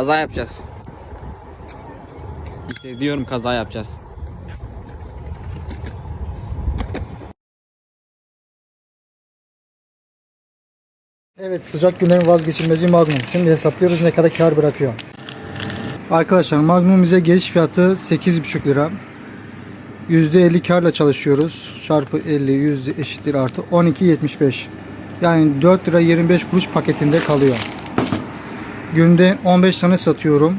Kaza yapacağız. Hissediyorum kaza yapacağız. Evet sıcak günlerin vazgeçilmezi Magnum. Şimdi hesaplıyoruz ne kadar kar bırakıyor. Arkadaşlar Magnum bize geliş fiyatı 8,5 lira. %50 karla çalışıyoruz. Çarpı 50 yüzde eşittir artı 12.75. Yani 4 lira 25 kuruş paketinde kalıyor. Günde 15 tane satıyorum.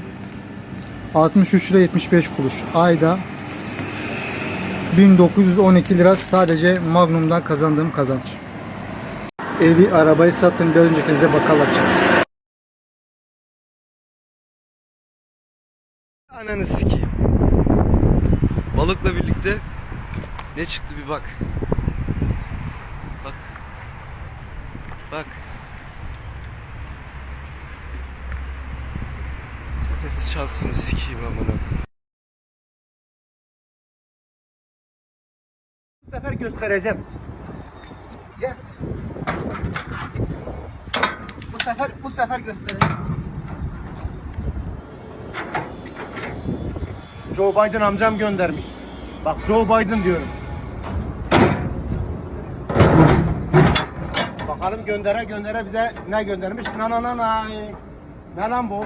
63 lira 75 kuruş. Ayda 1912 lira sadece Magnum'dan kazandığım kazanç. Evi, arabayı satın bir öncekinize bakkal açın. Ananı sikeyim. Balıkla birlikte ne çıktı bir bak. Bak. Bak. Şansımı sikeyim amına. Bu sefer göstereceğim. Gel. Bu sefer bu sefer göstereceğim. Joe Biden amcam göndermiş. Bak Joe Biden diyorum. Bakalım göndere göndere bize ne göndermiş? Na na na na. Ne lan bu?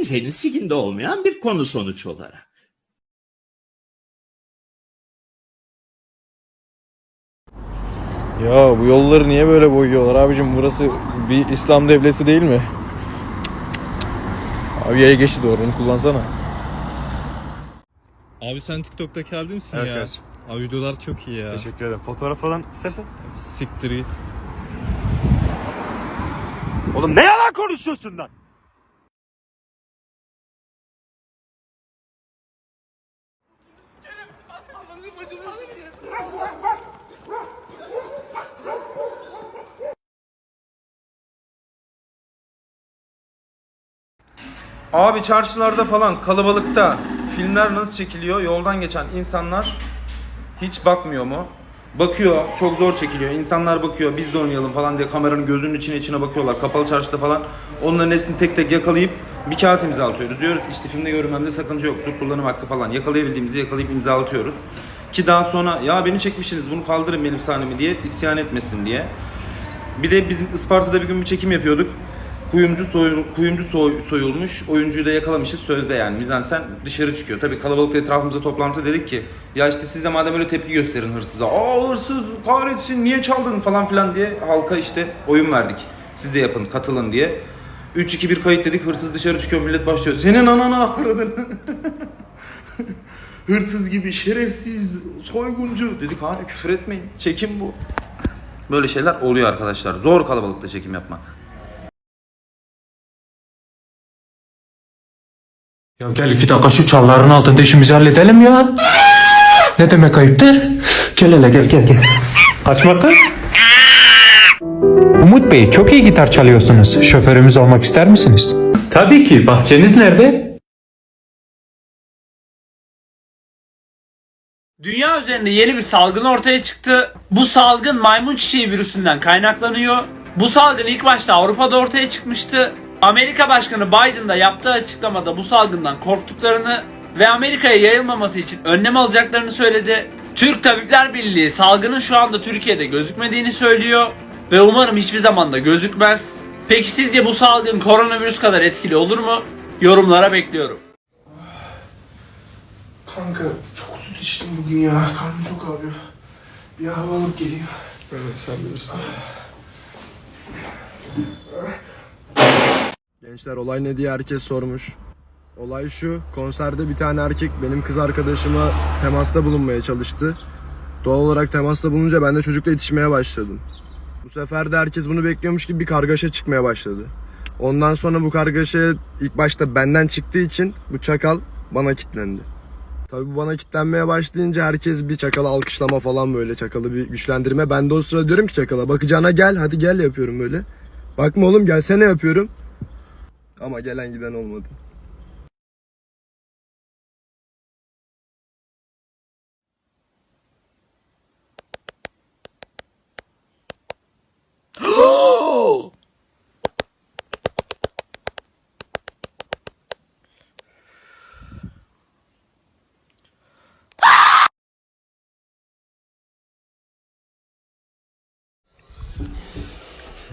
kimsenin sikinde olmayan bir konu sonuç olarak. Ya bu yolları niye böyle boyuyorlar abicim? Burası bir İslam devleti değil mi? Abi yaya geçti doğru onu kullansana. Abi sen TikTok'taki abi misin Evet ya? kardeşim. Abi videolar çok iyi ya. Teşekkür ederim. Fotoğraf falan istersen. Siktir git. Oğlum ne yalan konuşuyorsun lan? Abi çarşılarda falan kalabalıkta filmler nasıl çekiliyor? Yoldan geçen insanlar hiç bakmıyor mu? Bakıyor. Çok zor çekiliyor. İnsanlar bakıyor. Biz de oynayalım falan diye kameranın gözünün içine içine bakıyorlar. Kapalı çarşıda falan. Onların hepsini tek tek yakalayıp bir kağıt imzalatıyoruz. Diyoruz ki işte filmde görünmemde sakınca yoktur. Kullanım hakkı falan. Yakalayabildiğimizi yakalayıp imzalatıyoruz. Ki daha sonra ya beni çekmişsiniz bunu kaldırın benim sahnemi diye isyan etmesin diye. Bir de bizim Isparta'da bir gün bir çekim yapıyorduk. Kuyumcu, soy, kuyumcu soy, soyulmuş. Oyuncuyu da yakalamışız sözde yani. Mizansen dışarı çıkıyor. Tabii kalabalık etrafımıza toplantı dedik ki ya işte siz de madem öyle tepki gösterin hırsıza. Aa hırsız kahretsin niye çaldın falan filan diye halka işte oyun verdik. Siz de yapın katılın diye. 3-2-1 kayıt dedik hırsız dışarı çıkıyor millet başlıyor. Senin anana aradın. Hırsız gibi şerefsiz soyguncu. Dedik abi küfür etmeyin. Çekim bu. Böyle şeyler oluyor arkadaşlar. Zor kalabalıkta çekim yapmak. Ya gel iki dakika şu çalların altında işimizi halledelim ya. Ne demek ayıptır? Gel hele gel gel gel. Kaçma kız. Umut Bey çok iyi gitar çalıyorsunuz. Şoförümüz olmak ister misiniz? Tabii ki. Bahçeniz nerede? Dünya üzerinde yeni bir salgın ortaya çıktı. Bu salgın maymun çiçeği virüsünden kaynaklanıyor. Bu salgın ilk başta Avrupa'da ortaya çıkmıştı. Amerika Başkanı Biden da yaptığı açıklamada bu salgından korktuklarını ve Amerika'ya yayılmaması için önlem alacaklarını söyledi. Türk Tabipler Birliği salgının şu anda Türkiye'de gözükmediğini söylüyor ve umarım hiçbir zaman da gözükmez. Peki sizce bu salgın koronavirüs kadar etkili olur mu? Yorumlara bekliyorum. Kanka çok süt içtim bugün ya. Karnım çok ağrıyor. Bir hava alıp geleyim. Evet sen bilirsin. Gençler olay ne diye herkes sormuş. Olay şu, konserde bir tane erkek benim kız arkadaşıma temasta bulunmaya çalıştı. Doğal olarak temasta bulununca ben de çocukla yetişmeye başladım. Bu sefer de herkes bunu bekliyormuş gibi bir kargaşa çıkmaya başladı. Ondan sonra bu kargaşa ilk başta benden çıktığı için bu çakal bana kitlendi. Tabii bu bana kitlenmeye başlayınca herkes bir çakalı alkışlama falan böyle çakalı bir güçlendirme. Ben de o sırada diyorum ki çakala bakacağına gel hadi gel yapıyorum böyle. Bakma oğlum gelsene yapıyorum. Ama gelen giden olmadı.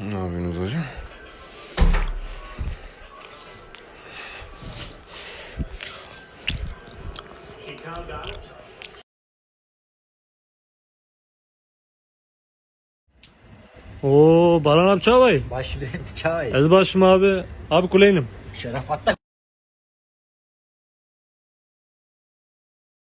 Ne yapıyorsunuz hocam? Oo Baran abi çay. Baş bir çay. Ez başım abi. Abi kuleynim. Şerafat'ta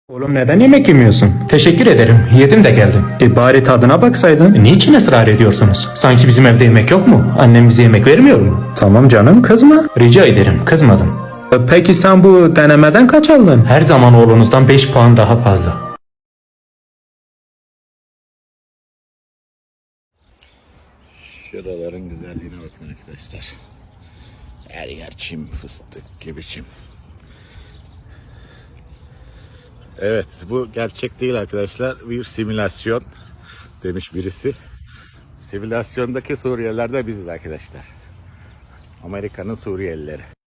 Oğlum neden yemek yemiyorsun? Teşekkür ederim. Yedim de geldim. E bari tadına baksaydın. Niçin ısrar ediyorsunuz? Sanki bizim evde yemek yok mu? Annem bize yemek vermiyor mu? Tamam canım kızma. Rica ederim kızmadım. E, Peki sen bu denemeden kaç aldın? Her zaman oğlunuzdan 5 puan daha fazla. Şuraların güzelliğine bakın arkadaşlar. Her yer çim, fıstık gibi çim. Evet bu gerçek değil arkadaşlar. Bir simülasyon demiş birisi. Simülasyondaki Suriyeliler de biziz arkadaşlar. Amerika'nın Suriyelileri.